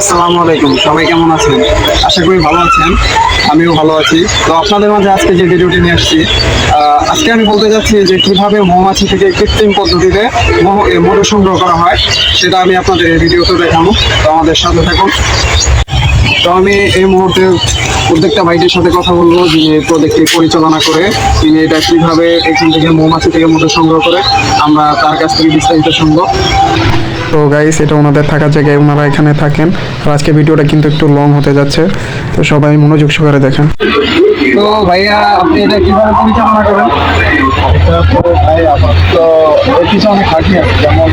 আসসালামু আলাইকুম সবাই কেমন আছেন? আশা করি ভালো আছেন, আমিও ভালো আছি। তো আপনাদের মাঝে আজকে যে ভিডিওটি নিয়ে আসছি আজকে আমি বলতে যাচ্ছি যে কীভাবে মৌমাছি থেকে কৃত্রিম পদ্ধতিতে মধু সংগ্রহ করা হয়, সেটা আমি আপনাদের এই ভিডিওতে দেখাবো। তো আমাদের সাথে থাকুন। তো আমি এই মুহূর্তে প্রত্যেকটা ভাইটির সাথে কথা বলব, যিনি এই প্রজেক্টটি পরিচালনা করে, তিনি এটা কীভাবে এখান থেকে মৌমাছি থেকে মধু সংগ্রহ করে, আমরা তার কাছ থেকে বিস্তারিত শুনব। তো গাইস এটা ওনাদের থাকার জায়গায় ওনারা এখানে থাকেন। আর আজকে ভিডিওটা কিন্তু একটু লং হতে যাচ্ছে। তো সবাই মনোযোগ সহকারে দেখেন। তো ভাইয়া আপনি এটা কীভাবে পরিচালনা করেন? তো ভাই আমার আছে। যেমন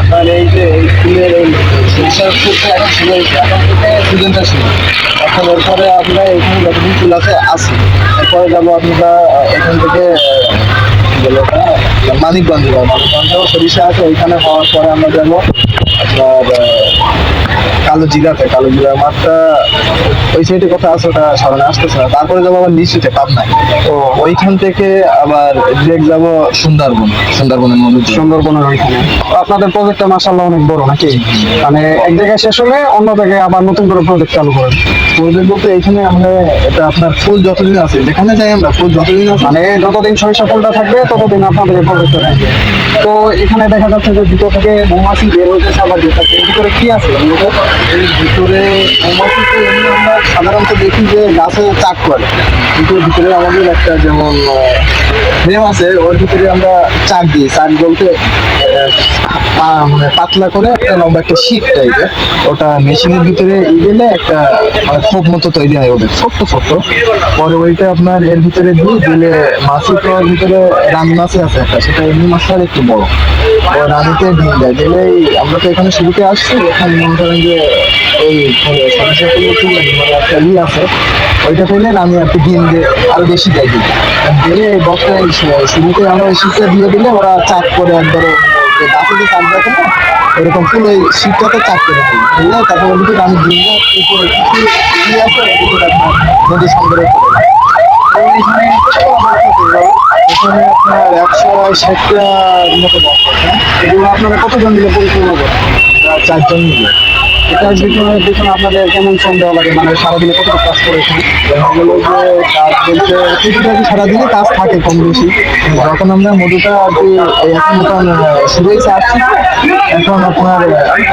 আপনার এই যে এই ফুলের এই এখন ছিল এখন ছিল এখন এরপরে আপনার এখানে যতদিন ফুল আছে আছে। এরপরে যাব আপনারা এখান থেকে বলে মানিকগঞ্জ যাব মানিকগঞ্জেও সরিষা আছে ওইখানে হওয়ার পরে আমরা যাব। আপনার কালো জিরাতে কালো জিরার মাঠটা ওই সাইডে কথা আছে ওটা সামনে আসতেছে না। তারপরে যাব আবার নিচুতে পাবনায়। ও। ওইখান থেকে আবার ডিরেক্ট যাব সুন্দরবন সুন্দরবনের মধ্যে সুন্দরবনের ওইখানে। আপনাদের প্রজেক্টটা মাসাল্লাহ অনেক বড় নাকি? মানে এক জায়গায় শেষ হলে অন্য জায়গায় আবার নতুন করে প্রজেক্ট চালু করেন। প্রজেক্ট বলতে এইখানে আমরা এটা আপনার ফুল যতদিন আছে যেখানে যাই আমরা ফুল যতদিন আছে। মানে যতদিন সরিষা ফুলটা থাকবে ততদিন আপনাদের এই প্রজেক্টটা থাকবে। তো এখানে দেখা যাচ্ছে যে ভিতর থেকে মৌমাছি বের হইতেছে আবার যেতেছে এর ভিতরে কি আছে? মূলত? এর ভিতরে মৌমাছি তো এমনি আমরা সাধারণত দেখি যে গাছে চাক করে। কিন্তু ভিতরে আমাদের একটা যেমন ফ্রেম আছে, ওর ভিতরে আমরা চাক দিই। চাক বলতে মানে পাতলা করে একটা লম্বা একটা শীট টাইপের ওটা মেশিনের ভিতরে ই দিলে একটা মানে খোপ মতো তৈরি হয় ওদের। ছোট্ট ছোট্ট। পরে ওইটা আপনার এর ভিতরে দিয়ে দিলে মাছি তো ভিতরে রানী মাছি আছে একটা, সেটা এমনি মাছটার একটু বড়। ও রানীতে ডিম দেয়। দিলেই আমরা তো এখানে শুরুতে আসছি এখানে মনে করেন যে এই মানে করলে মানে একটা ই আছে, ওইটা পেলে আমি কি ডিম দিয়ে আরও বেশি দেয় দিই দিলে বক্সটা শুরুতে আমরা ওই শীতটা দিয়ে দিলে ওরা চাক করে একবারে গাছে যে চাক দেখে না এরকম ফুল ওই শীতটাতে চাক করে দিই বুঝলে? তারপর ওর আমি দিই উপরে কিছু ই আছে নদী সংগ্রহ করে এখানে আপনার একশো ষাটটা মতো বক্স আছে এগুলো আপনারা কতজন মিলে পরিচালনা করেন চারজন মিলে। এটার পিছনে পিছনে আপনাদের কেমন সন্দেহ লাগে মানে সারাদিনে কতটুকু কাজ করেছেন? দেখা কাজ বলতে টুকিটাকি সারাদিনে কাজ থাকে কম বেশি। যখন আমরা মধুটা আর কি এখন নতুন শুরু হয়েছে আসছি, এখন আপনার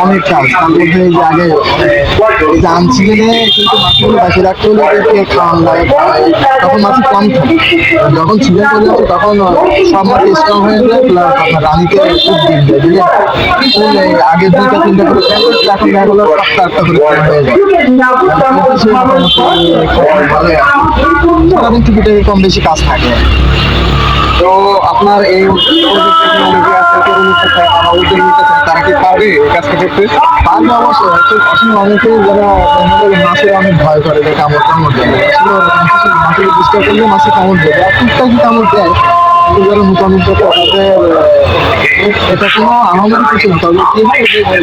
অনেক কাজ। তার মধ্যে এই যে আগে যে আনছি কিন্তু মাছগুলো বাকি রাখতে হলে এদেরকে খাওয়ান লাগে তখন মাছ কম থাকে। যখন সিজন চলে তখন সব মাছ স্ট্রং হয়ে যায় প্লাস আপনার রানীকে খুব দিন দেয় আগে দুইটা তিনটা করে ফ্যান করছে এখন দেখা গেলো কম বেশি কাজ থাকে তো আপনার এই অনেকে তারা অবশ্যই আসলে অনেকেই যারা মাছের অনেক ভয় করে যে কামড় কামড় দেয়? আসলে মাছের চেষ্টা করলে মাছে কামড় দেবে কামড় দেয় যারা আহ, এটা কোনো আমাদের কিছু তবে কি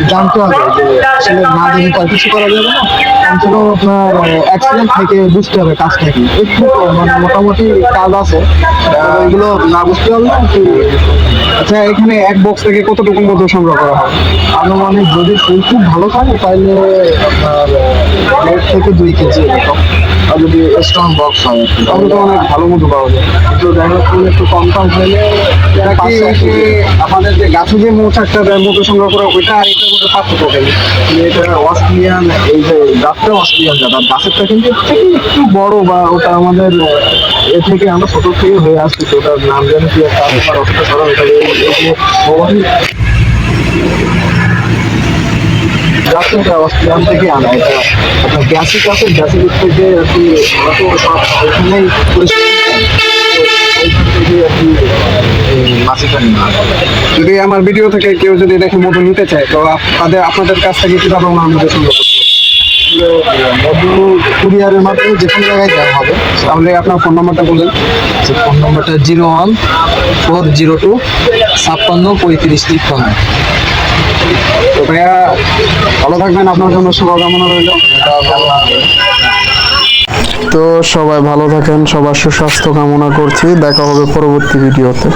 জানতে হবে যে আসলে না দেখে তো কিছু করা যাবে না। অন্তত আপনার অ্যাক্সিডেন্ট থেকে বুঝতে হবে কাজটা কি। একটু মানে মোটামুটি কাজ আছে। এগুলো না বুঝতে একটু আচ্ছা এখানে এক বক্স থেকে কতটুকু মধু সংগ্রহ করা হয়? আনুমানিক যদি ফুল খুব ভালো থাকে তাহলে আপনার আহ, থেকে দুই কেজি এরকম। আর যদি স্ট্রং বক্স হয় তাহলে তো অনেক ভালো মতো পাওয়া যায়। কিন্তু দেখা ফুল একটু কম কম হলে আমাদের যে গাছে যে মৌচাকটা দেয় মধু সংগ্রহ করে ওইটা আর এটার মধ্যে পার্থক্য কেন? এটা অস্ট্রেলিয়ান এই যে গাছটা অস্ট্রেলিয়ান জাত আর গাছেরটা কিন্তু থেকে একটু বড় বা ওটা আমাদের এ থেকে আমরা ছোট থেকে হয়ে আসতেছি ওটার নাম জানি কি একটা আমার সরল এটা অস্ট্রেলিয়ান থেকে আনা এটা আপনার গ্যাসিক আছে গ্যাসিক থেকে আর কি ওখানেই পরিষ্কার যদি আমার ভিডিও থেকে কেউ যদি দেখে মধু নিতে চায় তো তাদের আপনাদের কাছ থেকে কীভাবে ওনার মধ্যে সংগ্রহ? মধু কুরিয়ারের মাধ্যমে যে কোনো জায়গায় দেওয়া হবে। তাহলে আপনার ফোন নাম্বারটা বলবেন যে ফোন নম্বরটা zero one four zero two ছাপ্পান্ন পঁয়ত্রিশ তিপ্পান্ন। তো ভাইয়া ভালো থাকবেন। আপনার জন্য শুভকামনা রইল। তো সবাই ভালো থাকেন সবার সুস্বাস্থ্য কামনা করছি। দেখা হবে পরবর্তী ভিডিওতে।